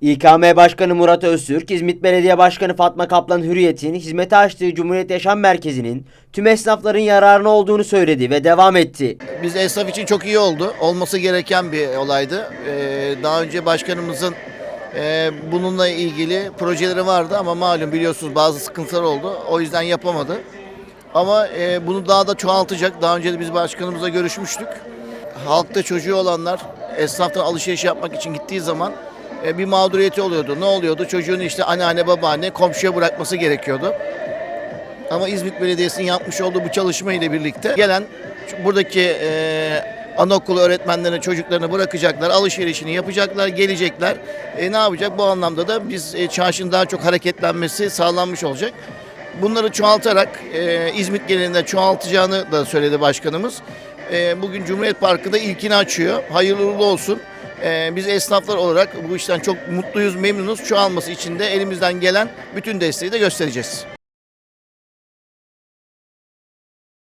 İKM Başkanı Murat Öztürk, İzmit Belediye Başkanı Fatma Kaplan Hürriyet'in hizmete açtığı Cumhuriyet Yaşam Merkezi'nin tüm esnafların yararına olduğunu söyledi ve devam etti. Biz esnaf için çok iyi oldu. Olması gereken bir olaydı. Ee, daha önce başkanımızın e, bununla ilgili projeleri vardı ama malum biliyorsunuz bazı sıkıntılar oldu. O yüzden yapamadı. Ama e, bunu daha da çoğaltacak. Daha önce de biz başkanımızla görüşmüştük. Halkta çocuğu olanlar esnaftan alışveriş yapmak için gittiği zaman e, bir mağduriyeti oluyordu. Ne oluyordu? Çocuğunu işte anneanne babaanne komşuya bırakması gerekiyordu. Ama İzmit Belediyesi'nin yapmış olduğu bu çalışma ile birlikte gelen buradaki e, anaokulu öğretmenlerine çocuklarını bırakacaklar, alışverişini yapacaklar, gelecekler. E, ne yapacak? Bu anlamda da biz e, çarşının daha çok hareketlenmesi sağlanmış olacak. Bunları çoğaltarak e, İzmit genelinde çoğaltacağını da söyledi başkanımız. E, bugün Cumhuriyet Parkı'da ilkini açıyor. Hayırlı olsun. E, biz esnaflar olarak bu işten çok mutluyuz, memnunuz. Çoğalması için de elimizden gelen bütün desteği de göstereceğiz.